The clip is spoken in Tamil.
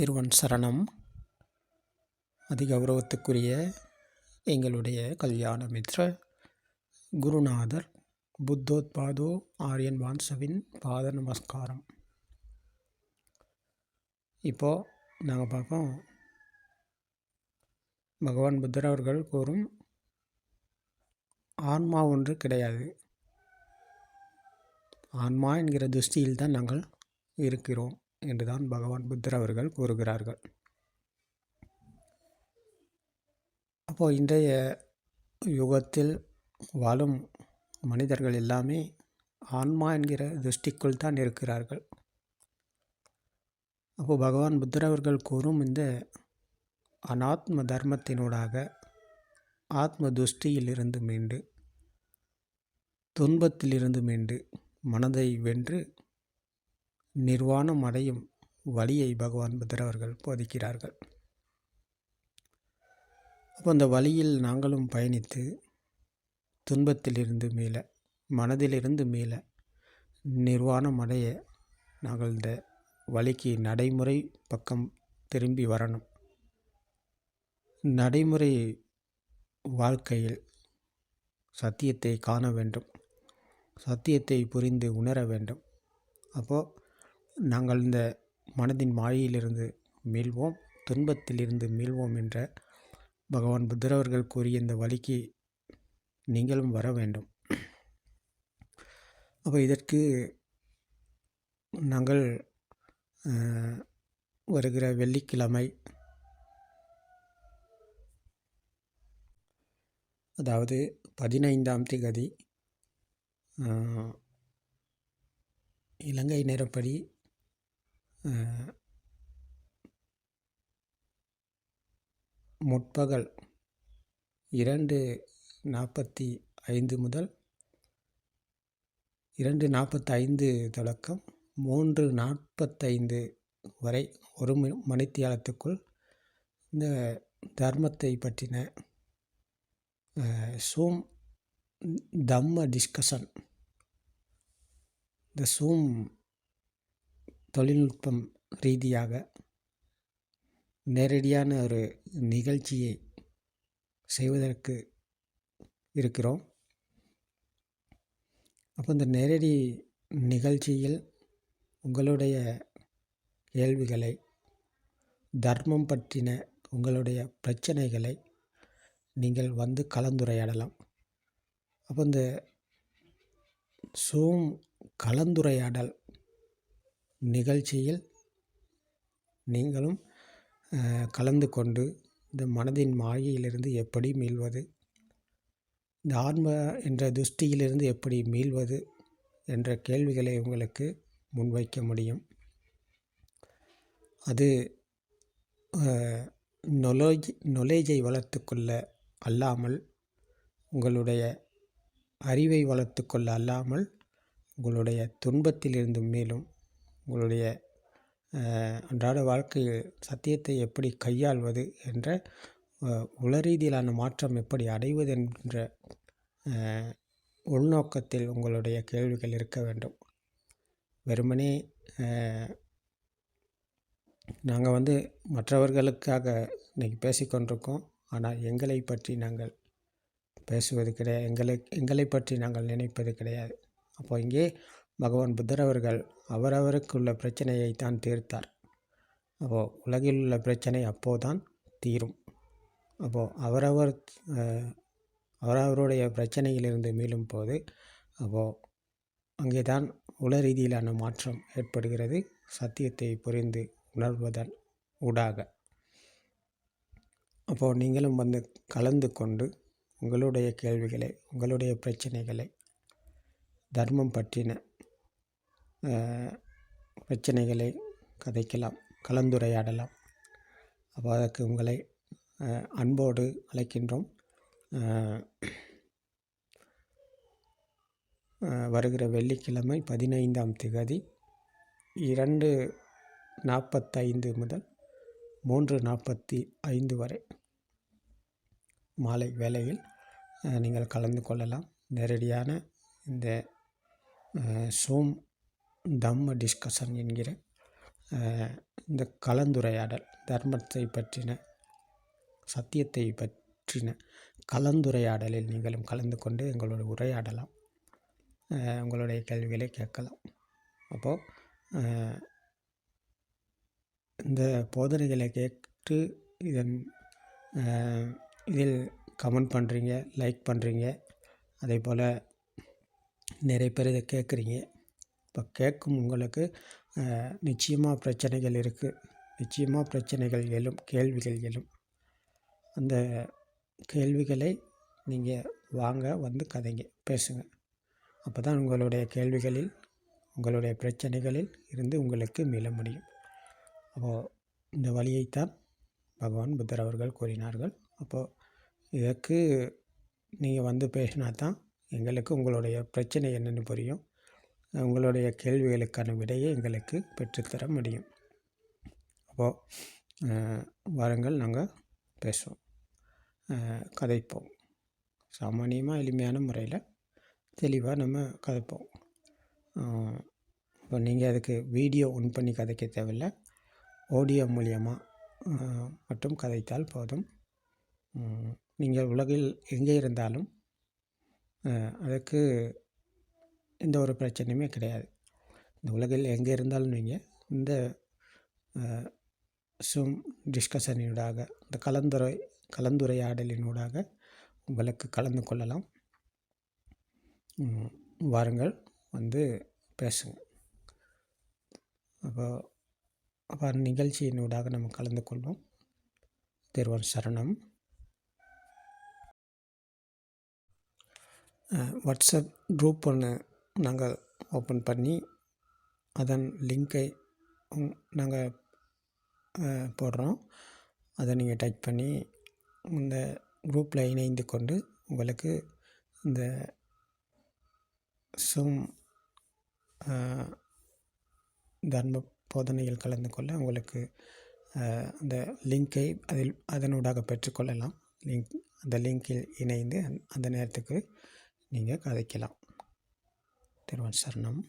திருவன் சரணம். அதிகௌரவத்துக்குரிய எங்களுடைய கல்யாண மித்ர குருநாதர் புத்தோத்பாதோ ஆரியன் வான்சவின் பாத நமஸ்காரம். இப்போது நாங்கள் பார்ப்போம். பகவான் புத்தர் அவர்கள் கூறும் ஆன்மா ஒன்று கிடையாது. ஆன்மா என்கிற துஷ்டியில் தான் நாங்கள் இருக்கிறோம். என்றுதான் பகவான் புத்தர் அவர்கள் கூறுகிறார்கள். அப்போது இன்றைய யுகத்தில் வாழும் மனிதர்கள் எல்லாமே ஆன்மா என்கிற திருஷ்டிக்குள் தான் இருக்கிறார்கள். அப்போது பகவான் புத்தர் அவர்கள் கூறும் இந்த அனாத்ம தர்மத்தினூடாக ஆத்ம துஷ்டியிலிருந்து மீண்டு துன்பத்திலிருந்து மீண்டு மனதை வென்று நிர்வாணம் அடையும் வழியை பகவான் புத்தர் அவர்கள் போதிக்கிறார்கள். அப்போ அந்த வழியில் நாங்களும் பயணித்து துன்பத்திலிருந்து மீள மனதிலிருந்து மீள நிர்வாணம் அடைய நாங்கள் இந்த வழிக்கு நடைமுறை பக்கம் திரும்பி வரணும். நடைமுறை வாழ்க்கையில் சத்தியத்தை காண வேண்டும். சத்தியத்தை புரிந்து உணர வேண்டும். அப்போது நாங்கள் இந்த மனதின் மாயையிலிருந்து மீள்வோம் துன்பத்திலிருந்து மீள்வோம் என்ற பகவான் புத்தர் அவர்கள் கூறிய இந்த வழிக்கு நீங்களும் வர வேண்டும். அப்போ இதற்கு நாங்கள் வருகிற வெள்ளிக்கிழமை அதாவது பதினைந்தாம் திகதி இலங்கை நேரப்படி முற்பகல் இரண்டு நாற்பத்தி ஐந்து முதல் இரண்டு நாற்பத்தைந்து தொடக்கம் மூன்று நாற்பத்தைந்து வரை ஒரு மணித்தியாலத்துக்குள் இந்த தர்மத்தை பற்றின சூம் தம்ம டிஸ்கஷன் இந்த சூம் தொழில்நுட்பம் ரீதியாக நேரடியான ஒரு நிகழ்ச்சியை செய்வதற்கு இருக்கிறோம். அப்போ இந்த நேரடி நிகழ்ச்சியில் உங்களுடைய கேள்விகளை தர்மம் பற்றின உங்களுடைய பிரச்சனைகளை நீங்கள் வந்து கலந்துரையாடலாம். அப்போ இந்த சூம் கலந்துரையாடல் நிகழ்ச்சியில் நீங்களும் கலந்து கொண்டு இந்த மனதின் மாயையிலிருந்து எப்படி மீள்வது இந்த ஆன்ம என்ற துஷ்டியிலிருந்து எப்படி மீள்வது என்ற கேள்விகளை உங்களுக்கு முன்வைக்க முடியும். அது நொலேஜ் நொலேஜை வளர்த்துக்கொள்ள அல்லாமல் உங்களுடைய அறிவை வளர்த்துக்கொள்ள அல்லாமல் உங்களுடைய துன்பத்திலிருந்து மேலும் உங்களுடைய அன்றாட வாழ்க்கையில் சத்தியத்தை எப்படி கையாள்வது என்ற உளரீதியிலான மாற்றம் எப்படி அடைவது என்ற உள்நோக்கத்தில் உங்களுடைய கேள்விகள் இருக்க வேண்டும். வெறுமனே நாங்கள் வந்து மற்றவர்களுக்காக இன்றைக்கி பேசிக்கொண்டிருக்கோம். ஆனால் எங்களை பற்றி நாங்கள் பேசுவது கிடையாது. எங்களை எங்களை பற்றி நாங்கள் நினைப்பது கிடையாது. அப்போ இங்கே பகவான் புத்தர் அவர்கள் அவரவருக்குள்ள பிரச்சனையை தான் தீர்த்தார். அப்போது உலகில் உள்ள பிரச்சனை அப்போதான் தீரும். அப்போது அவரவர் அவரவருடைய பிரச்சனையிலிருந்து மீளும் போது அப்போது அங்கே தான் உல ரீதியிலான மாற்றம் ஏற்படுகிறது. சத்தியத்தை புரிந்து உணர்வதன் ஊடாக. அப்போது நீங்களும் வந்து கலந்து கொண்டு உங்களுடைய கேள்விகளை உங்களுடைய பிரச்சனைகளை தர்மம் பற்றின பிரச்சனைகளை கதைக்கலாம் கலந்துரையாடலாம். அப்போ அதற்கு உங்களை அன்போடு அழைக்கின்றோம். வருகிற வெள்ளிக்கிழமை பதினைந்தாம் திகதி இரண்டு நாற்பத்தைந்து முதல் மூன்று நாற்பத்தி ஐந்து வரை மாலை வேளையில் நீங்கள் கலந்து கொள்ளலாம். நேரடியான இந்த சூம் தம்ம டிஸ்கஷன் என்கிற இந்த கலந்துரையாடல் தர்மத்தை பற்றின சத்தியத்தை பற்றின கலந்துரையாடலில் நீங்களும் கலந்து கொண்டு எங்களோட உரையாடலாம். உங்களுடைய கேள்விகளை கேட்கலாம். அப்போது இந்த போதனைகளை கேட்டு இதன் இதில் கமெண்ட் பண்ணுறீங்க லைக் பண்ணுறீங்க அதே போல் நிறைய பேர் இதை கேட்குறீங்க. இப்போ கேட்கும் உங்களுக்கு நிச்சயமாக பிரச்சனைகள் இருக்குது நிச்சயமாக பிரச்சனைகள் எழும் கேள்விகள் எழும். அந்த கேள்விகளை நீங்கள் வாங்க வந்து கதைங்க பேசுங்க. அப்போ தான் உங்களுடைய கேள்விகளில் உங்களுடைய பிரச்சனைகளில் இருந்து உங்களுக்கு மீள முடியும். அப்போது இந்த வழியைத்தான் பகவான் புத்தர் அவர்கள் கூறினார்கள். அப்போது இதற்கு நீங்கள் வந்து பேசினா தான் எங்களுக்கு உங்களுடைய பிரச்சனை என்னென்னு புரியும். உங்களுடைய கேள்விகளுக்கான விடையை எங்களுக்கு பெற்றுத்தர முடியும். அப்போது வாருங்கள் நாங்கள் பேசுவோம். கதைப்போம். சாமானியமாக எளிமையான முறையில் தெளிவாக நம்ம கதைப்போம். இப்போ நீங்கள் அதுக்கு வீடியோ ஒன் பண்ணி கதைக்க தேவையில்ல. ஆடியோ மூலியமாக மட்டும் கதைத்தால் போதும். நீங்கள் உலகில் எங்கே இருந்தாலும் அதுக்கு எந்த ஒரு பிரச்சனையுமே கிடையாது. இந்த உலகில் எங்கே இருந்தாலும் நீங்கள் இந்த சும் டிஸ்கஷனினூடாக இந்த கலந்துரை கலந்துரையாடலினூடாக உங்களுக்கு கலந்து கொள்ளலாம். வாருங்கள் வந்து பேசுங்க. அப்போ அப்போ நிகழ்ச்சியினூடாக நம்ம கலந்து கொள்வோம். திருவன் சரணம். வாட்ஸ்அப் குரூப் ஒன்று நாங்கள் ஓப்பன் பண்ணி அதன் லிங்கை நாங்கள் போடுறோம். அதை நீங்கள் டைப் பண்ணி இந்த குரூப்பில் இணைந்து கொண்டு உங்களுக்கு இந்த சும் தர்ம போதனையில் கலந்து கொள்ள உங்களுக்கு அந்த லிங்கை அதில் அதனூடாக பெற்றுக்கொள்ளலாம். லிங்க் அந்த லிங்கில் இணைந்து அந்த நேரத்துக்கு நீங்கள் கதைக்கலாம். திருவன் சரணம்